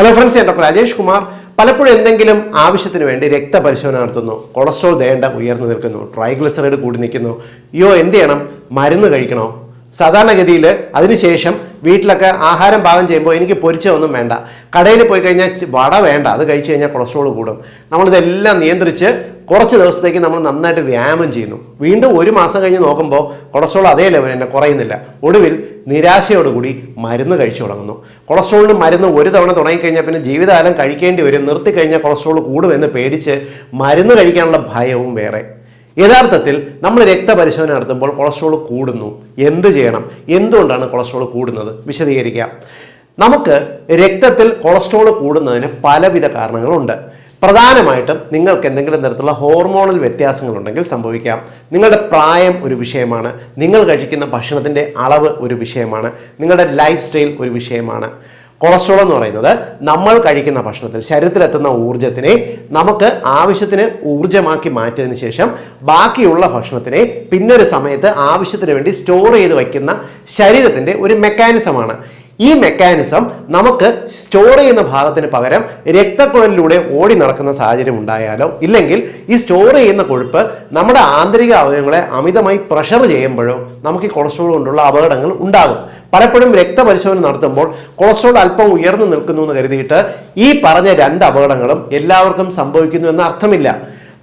Hello friends ഞാൻ doctor Rajesh Kumar. പലപ്പോഴും എന്തെങ്കിലും ആവശ്യത്തിന് വേണ്ടി രക്തപരിശോധന നടത്തുന്നു. കൊളസ്ട്രോൾ ദേണ്ട ഉയർന്നു നിൽക്കുന്നു. ട്രൈഗ്ലിസറൈഡ് കൂടി നിൽക്കുന്നു. അയ്യോ എന്ത് ചെയ്യണം? മരുന്ന് കഴിക്കണോ? സാധാരണഗതിയിൽ അതിനുശേഷം വീട്ടിലൊക്കെ ആഹാരം പാകം ചെയ്യുമ്പോൾ എനിക്ക് പൊരിച്ചതൊന്നും വേണ്ട. കടയിൽ പോയി കഴിഞ്ഞാൽ വട വേണ്ട. അത് കഴിച്ചു കഴിഞ്ഞാൽ കൊളസ്ട്രോൾ കൂടും. നമ്മളിതെല്ലാം നിയന്ത്രിച്ച് കുറച്ച് ദിവസത്തേക്ക് നമ്മൾ നന്നായിട്ട് വ്യായാമം ചെയ്യുന്നു. വീണ്ടും ഒരു മാസം കഴിഞ്ഞ് നോക്കുമ്പോൾ കൊളസ്ട്രോൾ അതേ ലെവൽ തന്നെ കുറയുന്നില്ല. ഒടുവിൽ നിരാശയോടുകൂടി മരുന്ന് കഴിച്ചു തുടങ്ങുന്നു. കൊളസ്ട്രോളിന് മരുന്ന് ഒരു തവണ തുടങ്ങിക്കഴിഞ്ഞാൽ പിന്നെ ജീവിതകാലം കഴിക്കേണ്ടി വരും. നിർത്തി കഴിഞ്ഞാൽ കൊളസ്ട്രോൾ കൂടുമെന്ന് പേടിച്ച് മരുന്ന് കഴിക്കാനുള്ള ഭയവും വേറെ. യഥാർത്ഥത്തിൽ നമ്മൾ രക്തപരിശോധന നടത്തുമ്പോൾ കൊളസ്ട്രോൾ കൂടുന്നു. എന്ത് ചെയ്യണം? എന്തുകൊണ്ടാണ് കൊളസ്ട്രോൾ കൂടുന്നത്? വിശദീകരിക്കാം. നമുക്ക് രക്തത്തിൽ കൊളസ്ട്രോൾ കൂടുന്നതിന് പലവിധ കാരണങ്ങളുണ്ട്. പ്രധാനമായിട്ടും നിങ്ങൾക്ക് എന്തെങ്കിലും തരത്തിലുള്ള ഹോർമോണൽ വ്യത്യാസങ്ങളുണ്ടെങ്കിൽ സംഭവിക്കാം. നിങ്ങളുടെ പ്രായം ഒരു വിഷയമാണ്. നിങ്ങൾ കഴിക്കുന്ന ഭക്ഷണത്തിന്റെ അളവ് ഒരു വിഷയമാണ്. നിങ്ങളുടെ ലൈഫ് സ്റ്റൈൽ ഒരു വിഷയമാണ്. കൊളസ്ട്രോൾ എന്ന് പറയുന്നത് നമ്മൾ കഴിക്കുന്ന ഭക്ഷണത്തിൽ ശരീരത്തിലെത്തുന്ന ഊർജത്തിനെ നമുക്ക് ആവശ്യത്തിന് ഊർജമാക്കി മാറ്റിയതിന് ശേഷം ബാക്കിയുള്ള ഭക്ഷണത്തിനെ പിന്നൊരു സമയത്ത് ആവശ്യത്തിന് വേണ്ടി സ്റ്റോർ ചെയ്ത് വയ്ക്കുന്ന ശരീരത്തിന്റെ ഒരു മെക്കാനിസമാണ് ഈ മെക്കാനിസം നമുക്ക് സ്റ്റോർ ചെയ്യുന്ന ഭാഗത്തിന് പകരം രക്തക്കുഴലിലൂടെ ഓടി നടക്കുന്ന സാഹചര്യം ഉണ്ടായാലോ? ഇല്ലെങ്കിൽ ഈ സ്റ്റോർ ചെയ്യുന്ന കൊഴുപ്പ് നമ്മുടെ ആന്തരിക അവയവങ്ങളെ അമിതമായി പ്രഷർ ചെയ്യുമ്പോഴോ നമുക്ക് ഈ കൊളസ്ട്രോൾ കൊണ്ടുള്ള അപകടങ്ങൾ ഉണ്ടാകും. പലപ്പോഴും രക്തപരിശോധന നടത്തുമ്പോൾ കൊളസ്ട്രോൾ അല്പം ഉയർന്നു നിൽക്കുന്നു എന്ന് കരുതിയിട്ട് ഈ പറഞ്ഞ രണ്ട് അപകടങ്ങളും എല്ലാവർക്കും സംഭവിക്കുന്നു എന്ന അർത്ഥമില്ല.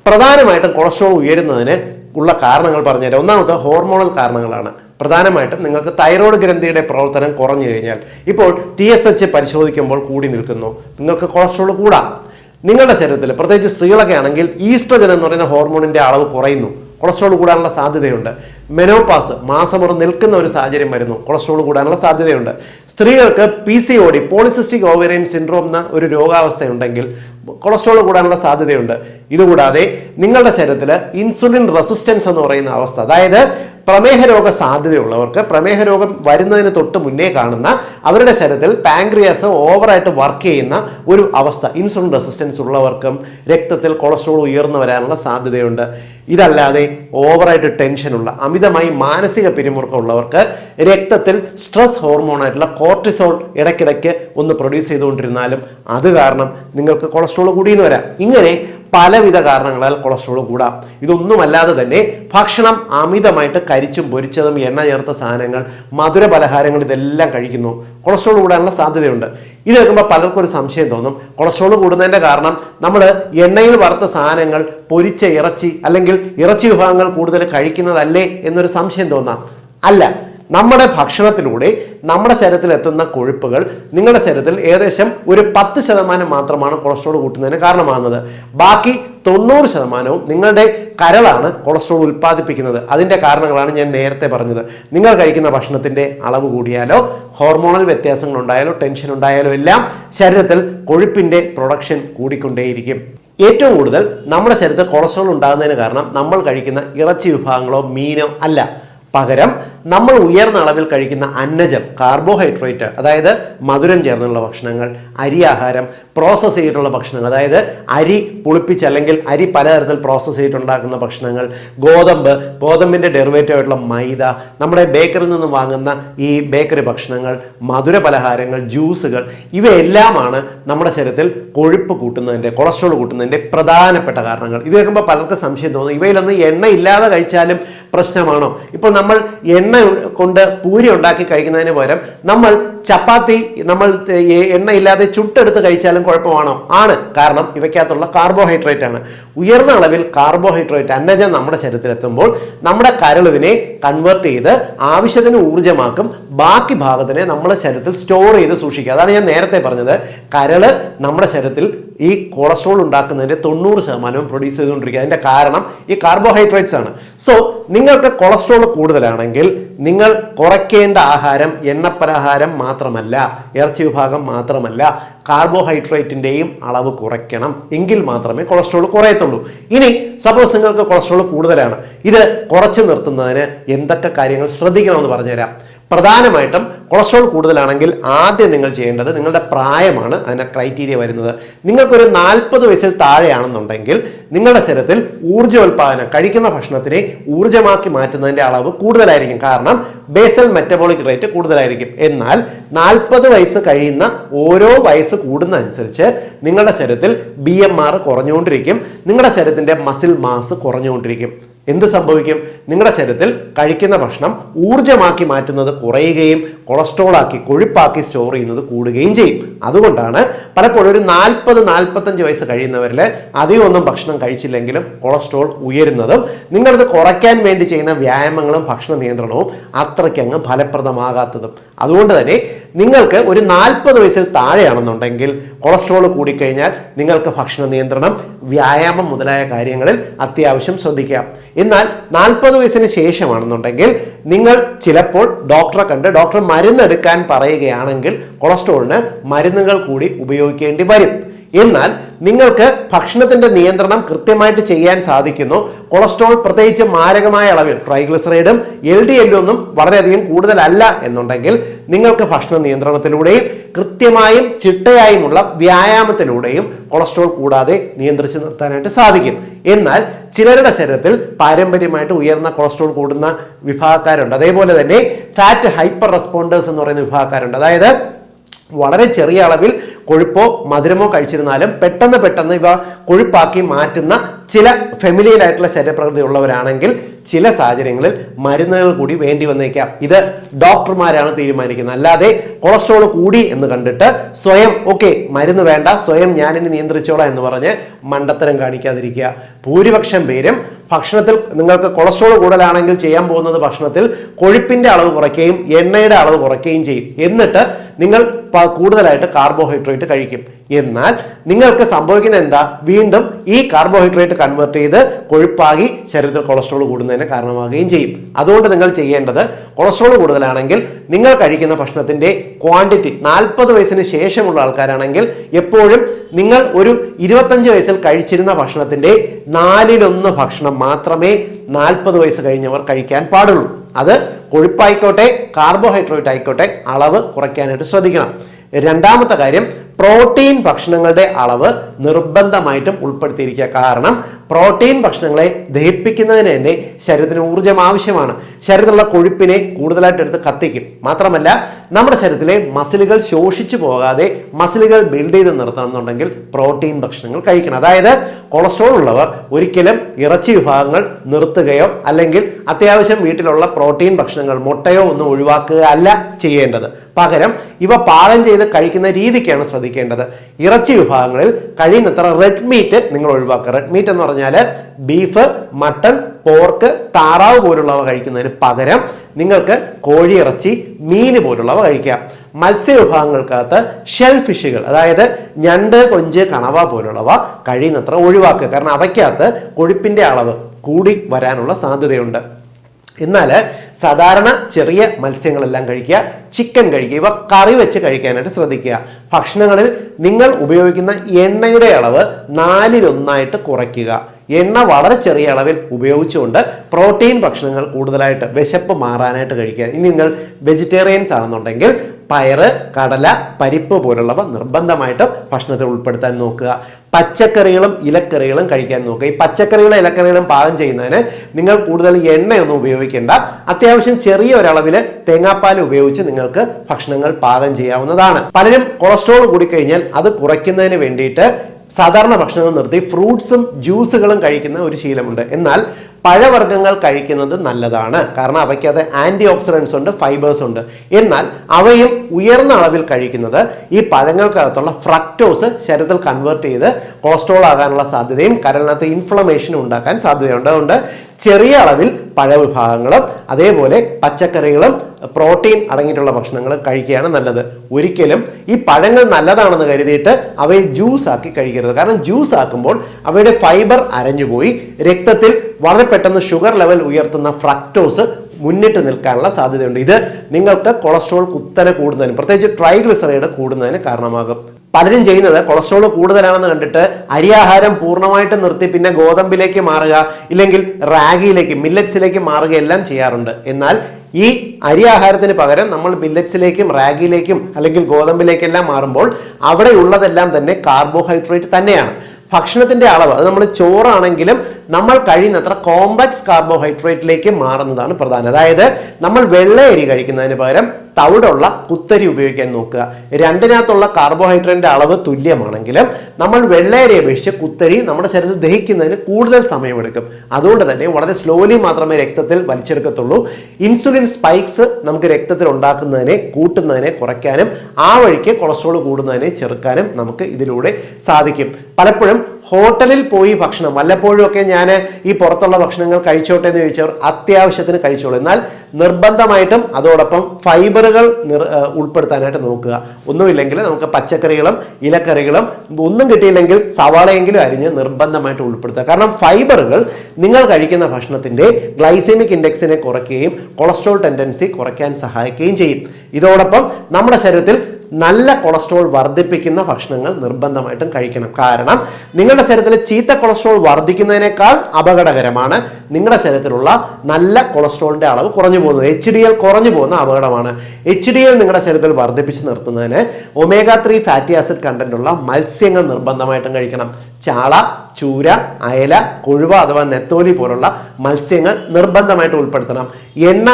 പ്രധാനമായിട്ടും കൊളസ്ട്രോൾ ഉയരുന്നതിന് ഉള്ള കാരണങ്ങൾ പറഞ്ഞുതരാം. ഒന്നാമത്തെ ഹോർമോണൽ കാരണങ്ങളാണ്. പ്രധാനമായിട്ടും നിങ്ങൾക്ക് തൈറോയ്ഡ് ഗ്രന്ഥിയുടെ പ്രവർത്തനം കുറഞ്ഞു കഴിഞ്ഞാൽ ഇപ്പോൾ ടി എസ് എച്ച് പരിശോധിക്കുമ്പോൾ കൂടി നിൽക്കുന്നു. നിങ്ങൾക്ക് കൊളസ്ട്രോൾ കൂടാം. നിങ്ങളുടെ ശരീരത്തിൽ പ്രത്യേകിച്ച് സ്ത്രീകളൊക്കെ ആണെങ്കിൽ ഈസ്ട്രജൻ എന്ന് പറയുന്ന ഹോർമോണിന്റെ അളവ് കുറയുന്നു. കൊളസ്ട്രോൾ കൂടാനുള്ള സാധ്യതയുണ്ട്. മെനോപാസ് മാസമുറ നിൽക്കുന്ന ഒരു സാഹചര്യം വരുന്നു. കൊളസ്ട്രോൾ കൂടാനുള്ള സാധ്യതയുണ്ട്. സ്ത്രീകൾക്ക് P C O D polycystic ovarian syndrome എന്ന ഒരു രോഗാവസ്ഥയുണ്ടെങ്കിൽ കൊളസ്ട്രോൾ കൂടാനുള്ള സാധ്യതയുണ്ട്. ഇതുകൂടാതെ നിങ്ങളുടെ ശരീരത്തിൽ ഇൻസുലിൻ റെസിസ്റ്റൻസ് എന്ന് പറയുന്ന അവസ്ഥ. അതായത് പ്രമേഹ രോഗ സാധ്യതയുള്ളവർക്ക് പ്രമേഹ രോഗം വരുന്നതിന് തൊട്ട് മുന്നേ കാണുന്ന അവരുടെ ശരീരത്തിൽ പാങ്ക്രിയാസ് ഓവറായിട്ട് വർക്ക് ചെയ്യുന്ന ഒരു അവസ്ഥ ഇൻസുലിൻ റെസിസ്റ്റൻസ് ഉള്ളവർക്കും രക്തത്തിൽ കൊളസ്ട്രോൾ ഉയർന്നു വരാനുള്ള സാധ്യതയുണ്ട്. ഇതല്ലാതെ ഓവറായിട്ട് ടെൻഷനുള്ള അമിതമായി മാനസിക പിരിമുറുക്കം ഉള്ളവർക്ക് രക്തത്തിൽ സ്ട്രെസ് ഹോർമോണായിട്ടുള്ള കോർട്ടിസോൾ ഇടയ്ക്കിടയ്ക്ക് ഒന്ന് പ്രൊഡ്യൂസ് ചെയ്തുകൊണ്ടിരുന്നാലും അത് കാരണം നിങ്ങൾക്ക് കൊളസ്ട്രോൾ കൂടിയെന്ന് വരാം. ഇങ്ങനെ പലവിധ കാരണങ്ങളാൽ കൊളസ്ട്രോൾ കൂടാം. ഇതൊന്നുമല്ലാതെ തന്നെ ഭക്ഷണം അമിതമായിട്ട് കരിച്ചും പൊരിച്ചതും എണ്ണ ചേർത്ത സാധനങ്ങൾ മധുര പലഹാരങ്ങൾ ഇതെല്ലാം കഴിക്കുന്നു. കൊളസ്ട്രോൾ കൂടാനുള്ള സാധ്യതയുണ്ട്. ഇത് കേൾക്കുമ്പോൾ പലർക്കും ഒരു സംശയം തോന്നും. കൊളസ്ട്രോൾ കൂടുന്നതിന്റെ കാരണം നമ്മൾ എണ്ണയിൽ വറുത്ത സാധനങ്ങൾ പൊരിച്ച ഇറച്ചി അല്ലെങ്കിൽ ഇറച്ചി വിഭാഗങ്ങൾ കൂടുതൽ കഴിക്കുന്നതല്ലേ എന്നൊരു സംശയം തോന്നാം. അല്ല നമ്മുടെ ഭക്ഷണത്തിലൂടെ നമ്മുടെ ശരീരത്തിൽ എത്തുന്ന കൊഴുപ്പുകൾ നിങ്ങളുടെ ശരീരത്തിൽ ഏകദേശം ഒരു പത്ത് ശതമാനം മാത്രമാണ് കൊളസ്ട്രോൾ കൂട്ടുന്നതിന് കാരണമാകുന്നത്. ബാക്കി തൊണ്ണൂറ് ശതമാനവും നിങ്ങളുടെ കരളാണ് കൊളസ്ട്രോൾ ഉൽപ്പാദിപ്പിക്കുന്നത്. അതിന്റെ കാരണങ്ങളാണ് ഞാൻ നേരത്തെ പറഞ്ഞത്. നിങ്ങൾ കഴിക്കുന്ന ഭക്ഷണത്തിന്റെ അളവ് കൂടിയാലോ ഹോർമോണൽ വ്യത്യാസങ്ങൾ ഉണ്ടായാലോ ടെൻഷൻ ഉണ്ടായാലോ എല്ലാം ശരീരത്തിൽ കൊഴുപ്പിന്റെ പ്രൊഡക്ഷൻ കൂടിക്കൊണ്ടേയിരിക്കും. ഏറ്റവും കൂടുതൽ നമ്മുടെ ശരീരത്തിൽ കൊളസ്ട്രോൾ ഉണ്ടാകുന്നതിന് കാരണം നമ്മൾ കഴിക്കുന്ന ഇറച്ചി വിഭാഗങ്ങളോ മീനോ അല്ല. പകരം നമ്മൾ ഉയർന്ന അളവിൽ കഴിക്കുന്ന അന്നജം കാർബോഹൈഡ്രേറ്റ് അതായത് മധുരം ചേർന്നുള്ള ഭക്ഷണങ്ങൾ അരി ആഹാരം പ്രോസസ്സ് ചെയ്തിട്ടുള്ള ഭക്ഷണങ്ങൾ അതായത് അരി പുളിപ്പിച്ച് അല്ലെങ്കിൽ അരി പലതരത്തിൽ പ്രോസസ്സ് ചെയ്തിട്ടുണ്ടാക്കുന്ന ഭക്ഷണങ്ങൾ ഗോതമ്പ് ഗോതമ്പിന്റെ ഡെറിവേറ്റീവ് ആയിട്ടുള്ള മൈദ നമ്മുടെ ബേക്കറിൽ നിന്ന് വാങ്ങുന്ന ഈ ബേക്കറി ഭക്ഷണങ്ങൾ മധുര പലഹാരങ്ങൾ ജ്യൂസുകൾ ഇവയെല്ലാമാണ് നമ്മുടെ ശരീരത്തിൽ കൊഴുപ്പ് കൂട്ടുന്നതിന്റെ കൊളസ്ട്രോൾ കൂട്ടുന്നതിന്റെ പ്രധാനപ്പെട്ട കാരണങ്ങൾ. ഇത് കേൾക്കുമ്പോൾ പലർക്കും സംശയം തോന്നും ഇവയിലൊന്നും എണ്ണ ഇല്ലാതെ കഴിച്ചാലും പ്രശ്നമാണോ? ഇപ്പോൾ നമ്മൾ എണ്ണ കൊണ്ട് പൂരി ഉണ്ടാക്കി കഴിക്കുന്നതിന് പകരം നമ്മൾ ചപ്പാത്തി നമ്മൾ എണ്ണയില്ലാതെ ചുട്ടെടുത്ത് കഴിച്ചാലും കുഴപ്പമാണോ? ആണ്. കാരണം ഇവയ്ക്കകത്തുള്ള കാർബോഹൈഡ്രേറ്റ് ആണ്. ഉയർന്ന അളവിൽ കാർബോഹൈഡ്രേറ്റ് അന്നജം നമ്മുടെ ശരീരത്തിലെത്തുമ്പോൾ നമ്മുടെ കരളിതിനെ കൺവേർട്ട് ചെയ്ത് ആവശ്യത്തിന് ഊർജമാക്കും. ബാക്കി ഭാഗത്തിനെ നമ്മുടെ ശരീരത്തിൽ സ്റ്റോർ ചെയ്ത് സൂക്ഷിക്കുക. അതാണ് ഞാൻ നേരത്തെ പറഞ്ഞത്. കരൾ നമ്മുടെ ശരീരത്തിൽ ഈ കൊളസ്ട്രോൾ ഉണ്ടാക്കുന്നതിന്റെ തൊണ്ണൂറ് ശതമാനവും പ്രൊഡ്യൂസ് ചെയ്തുകൊണ്ടിരിക്കുക. അതിന്റെ കാരണം ഈ കാർബോഹൈഡ്രേറ്റ്സ് ആണ്. സോ നിങ്ങൾക്ക് കൊളസ്ട്രോൾ കൂടുതലാണെങ്കിൽ നിങ്ങൾ കുറയ്ക്കേണ്ട ആഹാരം എണ്ണപ്പലഹാരം മാത്രമല്ല ഇറച്ചി വിഭാഗം മാത്രമല്ല കാർബോഹൈഡ്രേറ്റിന്റെയും അളവ് കുറയ്ക്കണം. എങ്കിൽ മാത്രമേ കൊളസ്ട്രോൾ കുറയത്തുള്ളൂ. ഇനി സപ്പോസ് നിങ്ങൾക്ക് കൊളസ്ട്രോൾ കൂടുതലാണ്. ഇത് കുറച്ച് നിർത്തുന്നതിന് എന്തൊക്കെ കാര്യങ്ങൾ ശ്രദ്ധിക്കണമെന്ന് പറഞ്ഞുതരാം. പ്രധാനമായിട്ടും കൊളസ്ട്രോൾ കൂടുതലാണെങ്കിൽ ആദ്യം നിങ്ങൾ ചെയ്യേണ്ടത് നിങ്ങളുടെ പ്രായമാണ് അതിന്റെ ക്രൈറ്റീരിയ വരുന്നത്. നിങ്ങൾക്കൊരു നാൽപ്പത് വയസ്സിൽ താഴെയാണെന്നുണ്ടെങ്കിൽ നിങ്ങളുടെ ശരീരത്തിൽ ഊർജോൽപാദനം കഴിക്കുന്ന ഭക്ഷണത്തിനെ ഊർജമാക്കി മാറ്റുന്നതിന്റെ അളവ് കൂടുതലായിരിക്കും. കാരണം ബേസൽ മെറ്റബോളിക് റേറ്റ് കൂടുതലായിരിക്കും. എന്നാൽ നാൽപ്പത് വയസ്സ് കഴിയുന്ന ഓരോ വയസ്സ് കൂടുന്ന അനുസരിച്ച് നിങ്ങളുടെ ശരീരത്തിൽ ബി എം ആർ കുറഞ്ഞുകൊണ്ടിരിക്കും. നിങ്ങളുടെ ശരീരത്തിന്റെ മസിൽ മാസ് കുറഞ്ഞുകൊണ്ടിരിക്കും. എന്ത് സംഭവിക്കും? നിങ്ങളുടെ ശരീരത്തിൽ കഴിക്കുന്ന ഭക്ഷണം ഊർജമാക്കി മാറ്റുന്നത് കുറയുകയും കൊളസ്ട്രോൾ ആക്കി കൊഴുപ്പാക്കി സ്റ്റോർ ചെയ്യുന്നത് കൂടുകയും ചെയ്യും. അതുകൊണ്ടാണ് പലപ്പോഴും ഒരു നാൽപ്പത് നാൽപ്പത്തഞ്ച് വയസ്സ് കഴിയുന്നവരിൽ അധികമൊന്നും ഭക്ഷണം കഴിച്ചില്ലെങ്കിലും കൊളസ്ട്രോൾ ഉയരുന്നതും നിങ്ങളത് കുറയ്ക്കാൻ വേണ്ടി ചെയ്യുന്ന വ്യായാമങ്ങളും ഭക്ഷണ നിയന്ത്രണവും അത്രയ്ക്കങ്ങ് ഫലപ്രദമാകാത്തതും. അതുകൊണ്ട് തന്നെ നിങ്ങൾക്ക് ഒരു നാൽപ്പത് വയസ്സിൽ താഴെയാണെന്നുണ്ടെങ്കിൽ കൊളസ്ട്രോൾ കൂടിക്കഴിഞ്ഞാൽ നിങ്ങൾക്ക് ഭക്ഷണ നിയന്ത്രണം വ്യായാമം മുതലായ കാര്യങ്ങളിൽ അത്യാവശ്യം ശ്രദ്ധിക്കാം. എന്നാൽ നാൽപ്പത് വയസ്സിന് ശേഷമാണെന്നുണ്ടെങ്കിൽ നിങ്ങൾ ചിലപ്പോൾ ഡോക്ടറെ കണ്ട് ഡോക്ടർ മരുന്നെടുക്കാൻ പറയുകയാണെങ്കിൽ കൊളസ്ട്രോളിന് മരുന്നുകൾ കൂടി ഉപയോഗിക്കേണ്ടി വരും. എന്നാൽ നിങ്ങൾക്ക് ഭക്ഷണത്തിന്റെ നിയന്ത്രണം കൃത്യമായിട്ട് ചെയ്യാൻ സാധിക്കുന്നു. കൊളസ്ട്രോൾ പ്രത്യേകിച്ച് മാരകമായ അളവിൽ ട്രൈഗ്ലിസറൈഡും എൽ ഡി എല്ലൊന്നും വളരെയധികം കൂടുതലല്ല എന്നുണ്ടെങ്കിൽ നിങ്ങൾക്ക് ഭക്ഷണ നിയന്ത്രണത്തിലൂടെയും കൃത്യമായും ചിട്ടയായുമുള്ള വ്യായാമത്തിലൂടെയും കൊളസ്ട്രോൾ കൂടാതെ നിയന്ത്രിച്ചു നിർത്താനായിട്ട് സാധിക്കും. എന്നാൽ ചിലരുടെ ശരീരത്തിൽ പാരമ്പര്യമായിട്ട് ഉയർന്ന കൊളസ്ട്രോൾ കൂടുന്ന വിഭാഗക്കാരുണ്ട്. അതേപോലെ തന്നെ ഫാറ്റ് ഹൈപ്പർ റെസ്പോണ്ടേഴ്സ് എന്ന് പറയുന്ന വിഭാഗക്കാരുണ്ട്. അതായത് വളരെ ചെറിയ അളവിൽ കൊഴുപ്പോ മധുരമോ കഴിച്ചിരുന്നാലും പെട്ടെന്ന് പെട്ടെന്ന് ഇവ കൊഴുപ്പാക്കി മാറ്റുന്ന ചില ഫെമിലിയർ ആയിട്ടുള്ള ശരീരപ്രകൃതി ഉള്ളവരാണെങ്കിൽ ചില സാഹചര്യങ്ങളിൽ മരുന്നുകൾ കൂടി വേണ്ടി വന്നേക്കാം. ഇത് ഡോക്ടർമാരാണ് തീരുമാനിക്കുന്നത്. അല്ലാതെ കൊളസ്ട്രോൾ കൂടി എന്ന് കണ്ടിട്ട് സ്വയം ഓക്കെ മരുന്ന് വേണ്ട സ്വയം ഞാനിനി നിയന്ത്രിച്ചോളാം എന്ന് പറഞ്ഞ് മണ്ടത്തരം കാണിക്കാതിരിക്കുക. ഭൂരിപക്ഷം പേരും ഭക്ഷണത്തിൽ നിങ്ങൾക്ക് കൊളസ്ട്രോൾ കൂടുതലാണെങ്കിൽ ചെയ്യാൻ പോകുന്നത് ഭക്ഷണത്തിൽ കൊഴുപ്പിന്റെ അളവ് കുറയ്ക്കുകയും എണ്ണയുടെ അളവ് കുറയ്ക്കുകയും ചെയ്യും. എന്നിട്ട് നിങ്ങൾ കൂടുതലായിട്ട് കാർബോഹൈഡ്രേറ്റ് കഴിക്കും. എന്നാൽ നിങ്ങൾക്ക് സംഭവിക്കുന്ന എന്താ? വീണ്ടും ഈ കാർബോഹൈഡ്രേറ്റ് കൺവേർട്ട് ചെയ്ത് കൊഴുപ്പാകി ശരീരത്തിൽ കൊളസ്ട്രോൾ കൂടുന്നതിന് കാരണമാകുകയും ചെയ്യും. അതുകൊണ്ട് നിങ്ങൾ ചെയ്യേണ്ടത് കൊളസ്ട്രോൾ കൂടുതലാണെങ്കിൽ നിങ്ങൾ കഴിക്കുന്ന ഭക്ഷണത്തിന്റെ ക്വാണ്ടിറ്റി നാൽപ്പത് വയസ്സിന് ശേഷമുള്ള ആൾക്കാരാണെങ്കിൽ എപ്പോഴും നിങ്ങൾ ഒരു ഇരുപത്തഞ്ച് വയസ്സിൽ കഴിച്ചിരുന്ന ഭക്ഷണത്തിന്റെ നാലിലൊന്ന് ഭക്ഷണം മാത്രമേ നാൽപ്പത് വയസ്സ് കഴിഞ്ഞവർ കഴിക്കാൻ പാടുള്ളൂ. അത് കൊഴുപ്പായിക്കോട്ടെ കാർബോഹൈഡ്രേറ്റ് ആയിക്കോട്ടെ അളവ് കുറയ്ക്കാനായിട്ട് ശ്രദ്ധിക്കണം. രണ്ടാമത്തെ കാര്യം പ്രോട്ടീൻ ഭക്ഷണങ്ങളുടെ അളവ് നിർബന്ധമായിട്ടും ഉൾപ്പെടുത്തിയിരിക്കുക. കാരണം പ്രോട്ടീൻ ഭക്ഷണങ്ങളെ ദഹിപ്പിക്കുന്നതിന് തന്നെ ശരീരത്തിന് ഊർജം ആവശ്യമാണ്. ശരീരത്തിലുള്ള കൊഴുപ്പിനെ കൂടുതലായിട്ട് എടുത്ത് കത്തിക്കും. മാത്രമല്ല നമ്മുടെ ശരീരത്തിലെ മസിലുകൾ ശോഷിച്ചു പോകാതെ മസിലുകൾ ബിൽഡ് ചെയ്ത് നിർത്തണം എന്നുണ്ടെങ്കിൽ പ്രോട്ടീൻ ഭക്ഷണങ്ങൾ കഴിക്കണം. അതായത് കൊളസ്ട്രോൾ ഉള്ളവർ ഒരിക്കലും ഇറച്ചി വിഭാഗങ്ങൾ നിർത്തുകയോ അല്ലെങ്കിൽ അത്യാവശ്യം വീട്ടിലുള്ള പ്രോട്ടീൻ ഭക്ഷണങ്ങൾ മുട്ടയോ ഒന്നും ഒഴിവാക്കുക അല്ല ചെയ്യേണ്ടത്. പകരം ഇവ പാകം ചെയ്ത് കഴിക്കുന്ന രീതിക്കാണ് ശ്രദ്ധിക്കേണ്ടത്. ഇറച്ചി വിഭാഗങ്ങളിൽ കഴിയുന്നത്ര റെഡ് മീറ്റ് നിങ്ങൾ ഒഴിവാക്കുക. റെഡ് മീറ്റ് എന്ന് പറഞ്ഞാൽ ബീഫ് മട്ടൺ പോർക്ക് താറാവ് പോലുള്ളവ കഴിക്കുന്നതിന് പകരം നിങ്ങൾക്ക് കോഴിയിറച്ചി മീന് പോലുള്ളവ കഴിക്കാം മത്സ്യ വിഭാഗങ്ങൾക്കകത്ത് ഷെൽ ഫിഷുകൾ അതായത് ഞണ്ട് കൊഞ്ച് കണവ പോലുള്ളവ കഴിയുന്നത്ര ഒഴിവാക്കുക. കാരണം അവയ്ക്കകത്ത് കൊഴുപ്പിന്റെ അളവ് കൂടി വരാനുള്ള സാധ്യതയുണ്ട്. എന്നാൽ സാധാരണ ചെറിയ മത്സ്യങ്ങളെല്ലാം കഴിക്കുക ചിക്കൻ കഴിക്കുക ഇവ കറി വെച്ച് കഴിക്കാനായിട്ട് ശ്രദ്ധിക്കുക. ഭക്ഷണങ്ങളിൽ നിങ്ങൾ ഉപയോഗിക്കുന്ന എണ്ണയുടെ അളവ് നാലിലൊന്നായിട്ട് കുറയ്ക്കുക. എണ്ണ വളരെ ചെറിയ അളവിൽ ഉപയോഗിച്ചുകൊണ്ട് പ്രോട്ടീൻ ഭക്ഷണങ്ങൾ കൂടുതലായിട്ട് വിശപ്പ് മാറാനായിട്ട് കഴിക്കുക. ഇനി നിങ്ങൾ വെജിറ്റേറിയൻസ് ആണെന്നുണ്ടെങ്കിൽ പയറ് കടല പരിപ്പ് പോലുള്ളവ നിർബന്ധമായിട്ടും ഭക്ഷണത്തിൽ ഉൾപ്പെടുത്താൻ നോക്കുക. പച്ചക്കറികളും ഇലക്കറികളും കഴിക്കാൻ നോക്കുക. ഈ പച്ചക്കറികളും ഇലക്കറികളും പാകം ചെയ്യുന്നതിന് നിങ്ങൾ കൂടുതൽ എണ്ണയൊന്നും ഉപയോഗിക്കേണ്ട. അത്യാവശ്യം ചെറിയ ഒരളവിൽ തേങ്ങാപ്പാൽ ഉപയോഗിച്ച് നിങ്ങൾക്ക് ഭക്ഷണങ്ങൾ പാകം ചെയ്യാവുന്നതാണ്. പലരും കൊളസ്ട്രോൾ കൂടിക്കഴിഞ്ഞാൽ അത് കുറയ്ക്കുന്നതിന് വേണ്ടിയിട്ട് സാധാരണ ഭക്ഷണങ്ങൾ നിർത്തി ഫ്രൂട്ട്സും ജ്യൂസുകളും കഴിക്കുന്ന ഒരു ശീലമുണ്ട്. എന്നാൽ പഴവർഗങ്ങൾ കഴിക്കുന്നത് നല്ലതാണ്. കാരണം അവയ്ക്കകത്ത് ആന്റി ഓക്സിഡൻസ് ഉണ്ട് ഫൈബേഴ്സ് ഉണ്ട്. എന്നാൽ അവയും ഉയർന്ന അളവിൽ കഴിക്കുന്നത് ഈ പഴങ്ങൾക്കകത്തുള്ള ഫ്രക്ടോസ് ശരീരത്തിൽ കൺവേർട്ട് ചെയ്ത് കൊളസ്ട്രോൾ ആകാനുള്ള സാധ്യതയും കരളിനകത്ത് ഇൻഫ്ലമേഷൻ ഉണ്ടാക്കാൻ സാധ്യതയുണ്ട്. അതുകൊണ്ട് ചെറിയ അളവിൽ പഴവിഭാഗങ്ങളും അതേപോലെ പച്ചക്കറികളും പ്രോട്ടീൻ അടങ്ങിയിട്ടുള്ള ഭക്ഷണങ്ങൾ കഴിക്കുകയാണ് നല്ലത്. ഒരിക്കലും ഈ പഴങ്ങൾ നല്ലതാണെന്ന് കരുതിയിട്ട് അവയെ ജ്യൂസ് ആക്കി കഴിക്കരുത്. കാരണം ജ്യൂസ് ആക്കുമ്പോൾ അവയുടെ ഫൈബർ അരഞ്ഞുപോയി. രക്തത്തിൽ വളരെ പെട്ടെന്ന് ഷുഗർ ലെവൽ ഉയർത്തുന്ന ഫ്രക്ടോസ് മുന്നിട്ട് നിൽക്കാനുള്ള സാധ്യതയുണ്ട്. ഇത് നിങ്ങൾക്ക് കൊളസ്ട്രോൾ കുത്തനെ കൂടുന്നതിന് പ്രത്യേകിച്ച് ട്രൈഗ്ലിസറൈഡ് കൂടുന്നതിന് കാരണമാകും. പലരും ചെയ്യുന്നത് കൊളസ്ട്രോൾ കൂടുതലാണെന്ന് കണ്ടിട്ട് അരിയാഹാരം പൂർണമായിട്ട് നിർത്തി പിന്നെ ഗോതമ്പിലേക്ക് മാറുക ഇല്ലെങ്കിൽ റാഗിയിലേക്ക് മില്ലറ്റ്സിലേക്ക് മാറുകയെല്ലാം ചെയ്യാറുണ്ട്. എന്നാൽ ഈ അരി ആഹാരത്തിന് പകരം നമ്മൾ മില്ലറ്റ്സിലേക്കും റാഗിയിലേക്കും അല്ലെങ്കിൽ ഗോതമ്പിലേക്കെല്ലാം മാറുമ്പോൾ അവിടെയുള്ളതെല്ലാം തന്നെ കാർബോഹൈഡ്രേറ്റ് തന്നെയാണ്. ഭക്ഷണത്തിന്റെ അളവ് അത് നമ്മൾ ചോറാണെങ്കിലും നമ്മൾ കഴിയുന്നത്ര കോംപ്ലക്സ് കാർബോഹൈഡ്രേറ്റിലേക്ക് മാറുന്നതാണ് പ്രധാനം. അതായത് നമ്മൾ വെള്ളയരി കഴിക്കുന്നതിന് പകരം തവിടുള്ള കുത്തരി ഉപയോഗിക്കാൻ നോക്കുക. രണ്ടിനകത്തുള്ള കാർബോഹൈഡ്രേറ്റിന്റെ അളവ് തുല്യമാണെങ്കിലും നമ്മൾ വെള്ളയരി അപേക്ഷിച്ച് കുത്തരി നമ്മുടെ ശരീരത്തിൽ ദഹിക്കുന്നതിന് കൂടുതൽ സമയമെടുക്കും. അതുകൊണ്ട് തന്നെ വളരെ സ്ലോലി മാത്രമേ രക്തത്തിൽ വലിച്ചെടുക്കത്തുള്ളൂ. ഇൻസുലിൻ സ്പൈക്സ് നമുക്ക് രക്തത്തിൽ ഉണ്ടാക്കുന്നതിനെ കൂട്ടുന്നതിനെ കുറയ്ക്കാനും ആ വഴിക്ക് കൊളസ്ട്രോൾ കൂടുന്നതിനെ ചെറുക്കാനും നമുക്ക് ഇതിലൂടെ സാധിക്കും. പലപ്പോഴും ഹോട്ടലിൽ പോയി ഭക്ഷണം വല്ലപ്പോഴും ഒക്കെ ഞാൻ ഈ പുറത്തുള്ള ഭക്ഷണങ്ങൾ കഴിച്ചോട്ടെ എന്ന് ചോദിച്ചവർ അത്യാവശ്യത്തിന് കഴിച്ചോളൂ. എന്നാൽ നിർബന്ധമായിട്ടും അതോടൊപ്പം ഫൈബറുകൾ ഉൾപ്പെടുത്താനായിട്ട് നോക്കുക. ഒന്നുമില്ലെങ്കിൽ നമുക്ക് പച്ചക്കറികളും ഇലക്കറികളും ഒന്നും കിട്ടിയില്ലെങ്കിൽ സവാളയെങ്കിലും അരിഞ്ഞ് നിർബന്ധമായിട്ട് ഉൾപ്പെടുത്തുക. കാരണം ഫൈബറുകൾ നിങ്ങൾ കഴിക്കുന്ന ഭക്ഷണത്തിന്റെ ഗ്ലൈസെമിക് ഇൻഡെക്സിനെ കുറയ്ക്കുകയും കൊളസ്ട്രോൾ ടെൻഡൻസി കുറയ്ക്കാൻ സഹായിക്കുകയും ചെയ്യും. ഇതോടൊപ്പം നമ്മുടെ ശരീരത്തിൽ നല്ല കൊളസ്ട്രോൾ വർദ്ധിപ്പിക്കുന്ന ഭക്ഷണങ്ങൾ നിർബന്ധമായിട്ടും കഴിക്കണം. കാരണം നിങ്ങളുടെ ശരീരത്തിൽ ചീത്ത കൊളസ്ട്രോൾ വർദ്ധിക്കുന്നതിനേക്കാൾ അപകടകരമാണ്. നിങ്ങളുടെ ശരീരത്തിലുള്ള നല്ല കൊളസ്ട്രോളിന്റെ അളവ് കുറഞ്ഞു പോകുന്നത്. എച്ച് ഡി എൽ കുറഞ്ഞു പോകുന്ന അപകടമാണ്. എച്ച് ഡി എൽ നിങ്ങളുടെ ശരീരത്തിൽ വർദ്ധിപ്പിച്ച് നിർത്തുന്നതിന് omega three fatty acid content ഉള്ള മത്സ്യങ്ങൾ നിർബന്ധമായിട്ടും കഴിക്കണം. ചാള ചൂര അയല കൊഴുവ അഥവാ നെത്തോലി പോലുള്ള മത്സ്യങ്ങൾ നിർബന്ധമായിട്ട് ഉൾപ്പെടുത്തണം. എണ്ണ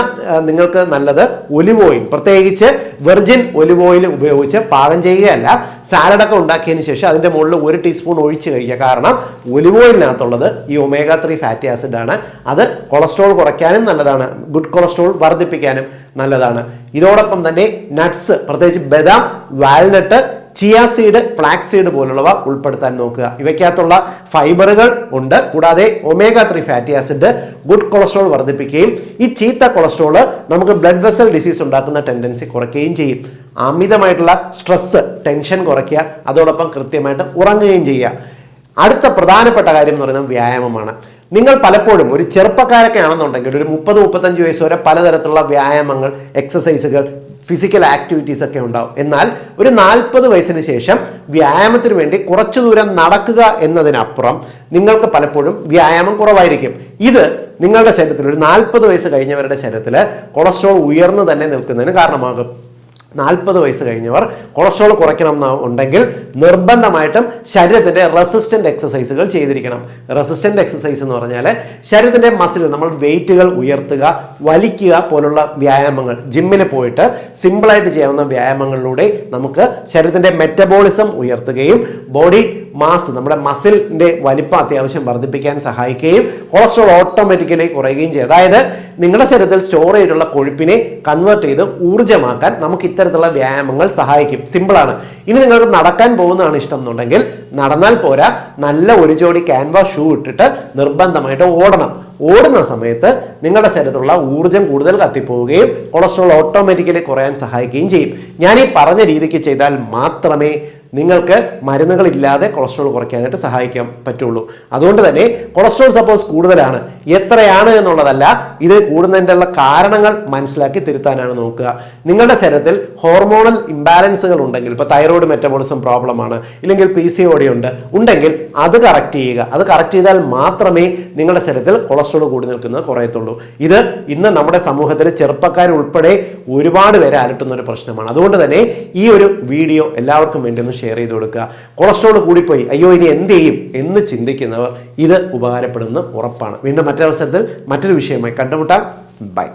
നിങ്ങൾക്ക് നല്ലത് ഒലിവ് ഓയിൽ. പ്രത്യേകിച്ച് വെർജിൻ ഒലിവ് ഓയിൽ ഉപയോഗിച്ച് പാകം ചെയ്യുകയല്ല സാലഡൊക്കെ ഉണ്ടാക്കിയതിന് ശേഷം അതിന്റെ മുകളിൽ ഒരു ടീസ്പൂൺ ഒഴിച്ച് കഴിക്കുക. കാരണം ഒലിവ് ഓയിലിനകത്തുള്ളത് ഈ ഒമേഗ ത്രീ ഫാറ്റി ആസിഡ് ആണ്. അത് കൊളസ്ട്രോൾ കുറയ്ക്കാനും നല്ലതാണ്. ഗുഡ് കൊളസ്ട്രോൾ വർദ്ധിപ്പിക്കാനും നല്ലതാണ്. ഇതോടൊപ്പം തന്നെ നട്ട്സ് പ്രത്യേകിച്ച് ബദാം walnut chia seed flax seed പോലുള്ളവ ഉൾപ്പെടുത്താൻ നോക്കുക. ഇവയ്ക്കകത്തുള്ള ഫൈബറുകൾ ഉണ്ട്. കൂടാതെ omega three fatty acid good cholesterol വർദ്ധിപ്പിക്കുകയും ഈ ചീത്ത കൊളസ്ട്രോൾ നമുക്ക് ബ്ലഡ് വെസൽ ഡിസീസ് ഉണ്ടാക്കുന്ന ടെൻഡൻസി കുറയ്ക്കുകയും ചെയ്യും. അമിതമായിട്ടുള്ള സ്ട്രെസ് ടെൻഷൻ കുറയ്ക്കുക അതോടൊപ്പം കൃത്യമായിട്ട് ഉറങ്ങുകയും ചെയ്യുക. അടുത്ത പ്രധാനപ്പെട്ട കാര്യം എന്ന് പറയുന്നത് വ്യായാമമാണ്. നിങ്ങൾ പലപ്പോഴും ഒരു ചെറുപ്പക്കാരൊക്കെ ആണെന്നുണ്ടെങ്കിൽ ഒരു മുപ്പത് മുപ്പത്തഞ്ച് വയസ്സ് വരെ പലതരത്തിലുള്ള വ്യായാമങ്ങൾ എക്സസൈസുകൾ ഫിസിക്കൽ ആക്ടിവിറ്റീസ് ഒക്കെ ഉണ്ടാവും. എന്നാൽ ഒരു നാൽപ്പത് വയസ്സിന് ശേഷം വ്യായാമത്തിന് വേണ്ടി കുറച്ചു ദൂരം നടക്കുക എന്നതിനപ്പുറം നിങ്ങൾക്ക് പലപ്പോഴും വ്യായാമം കുറവായിരിക്കും. ഇത് നിങ്ങളുടെ ശരീരത്തിൽ ഒരു നാൽപ്പത് വയസ്സ് കഴിഞ്ഞവരുടെ ശരീരത്തിൽ കൊളസ്ട്രോൾ ഉയർന്നു തന്നെ നിൽക്കുന്നതിന് കാരണമാകും. നാൽപ്പത് വയസ്സ് കഴിഞ്ഞവർ കൊളസ്ട്രോൾ കുറയ്ക്കണം എന്ന് ഉണ്ടെങ്കിൽ നിർബന്ധമായിട്ടും ശരീരത്തിന്റെ റെസിസ്റ്റന്റ് എക്സസൈസുകൾ ചെയ്തിരിക്കണം. റെസിസ്റ്റന്റ് എക്സസൈസ് എന്ന് പറഞ്ഞാൽ ശരീരത്തിന്റെ മസിൽ നമ്മൾ വെയിറ്റുകൾ ഉയർത്തുക വലിക്കുക പോലുള്ള വ്യായാമങ്ങൾ. ജിമ്മിൽ പോയിട്ട് സിമ്പിളായിട്ട് ചെയ്യാവുന്ന വ്യായാമങ്ങളിലൂടെ നമുക്ക് ശരീരത്തിന്റെ മെറ്റബോളിസം ഉയർത്തുകയും ബോഡി മാസ് നമ്മുടെ മസിലിന്റെ വലിപ്പം അത്യാവശ്യം വർദ്ധിപ്പിക്കാൻ സഹായിക്കുകയും കൊളസ്ട്രോൾ ഓട്ടോമാറ്റിക്കലി കുറയുകയും ചെയ്യും. അതായത് നിങ്ങളുടെ ശരീരത്തിൽ സ്റ്റോർ ചെയ്തിട്ടുള്ള കൊഴുപ്പിനെ കൺവേർട്ട് ചെയ്ത് ഊർജമാക്കാൻ നമുക്ക് ഇത്തരത്തിലുള്ള വ്യായാമങ്ങൾ സഹായിക്കും. സിമ്പിളാണ് ഇനി നിങ്ങൾക്ക് നടക്കാൻ പോകുന്നതാണ് ഇഷ്ടം എന്നുണ്ടെങ്കിൽ നടന്നാൽ പോരാ നല്ല ഒരു ജോഡി ക്യാൻവാസ് ഷൂ ഇട്ടിട്ട് നിർബന്ധമായിട്ട് ഓടണം. ഓടുന്ന സമയത്ത് നിങ്ങളുടെ ശരീരത്തിലുള്ള ഊർജം കൂടുതൽ കത്തിപ്പോവുകയും കൊളസ്ട്രോൾ ഓട്ടോമാറ്റിക്കലി കുറയാൻ സഹായിക്കുകയും ചെയ്യും. ഞാൻ ഈ പറഞ്ഞ രീതിക്ക് ചെയ്താൽ മാത്രമേ നിങ്ങൾക്ക് മരുന്നുകളില്ലാതെ കൊളസ്ട്രോൾ കുറയ്ക്കാനായിട്ട് സഹായിക്കാൻ പറ്റുള്ളൂ. അതുകൊണ്ട് തന്നെ കൊളസ്ട്രോൾ സപ്പോസ് കൂടുതലാണ്. എത്രയാണ് എന്നുള്ളതല്ല ഇത് കൂടുന്നതിന്റെ കാരണങ്ങൾ മനസ്സിലാക്കി തിരുത്താനാണ് നോക്കുക. നിങ്ങളുടെ ശരീരത്തിൽ ഹോർമോണൽ ഇംബാലൻസുകൾ ഉണ്ടെങ്കിൽ ഇപ്പോൾ തൈറോയ്ഡ് മെറ്റബോളിസം പ്രോബ്ലം ആണ് ഇല്ലെങ്കിൽ പി സി ഒ ഡി ഉണ്ട് ഉണ്ടെങ്കിൽ അത് കറക്റ്റ് ചെയ്യുക. അത് കറക്റ്റ് ചെയ്താൽ മാത്രമേ നിങ്ങളുടെ ശരീരത്തിൽ കൊളസ്ട്രോൾ കൂടി നിൽക്കുന്നത് കുറയത്തുള്ളൂ. ഇത് ഇന്ന് നമ്മുടെ സമൂഹത്തിൽ ചെറുപ്പക്കാരുൾപ്പെടെ ഒരുപാട് പേരെ അലട്ടുന്ന ഒരു പ്രശ്നമാണ്. അതുകൊണ്ട് തന്നെ ഈ ഒരു വീഡിയോ എല്ലാവർക്കും വേണ്ടി ഒന്ന് ഷെയർ ചെയ്ത് കൊടുക്കുക. കൊളസ്ട്രോൾ കൂടിപ്പോയി. അയ്യോ ഇനി എന്ത് ചെയ്യും എന്ന് ചിന്തിക്കുന്നവർ ഇത് ഉപകാരപ്പെടുമെന്ന് ഉറപ്പാണ്. വീണ്ടും മറ്റൊരവസരത്തിൽ മറ്റൊരു വിഷയമായി കണ്ടുമുട്ടാം. ബൈ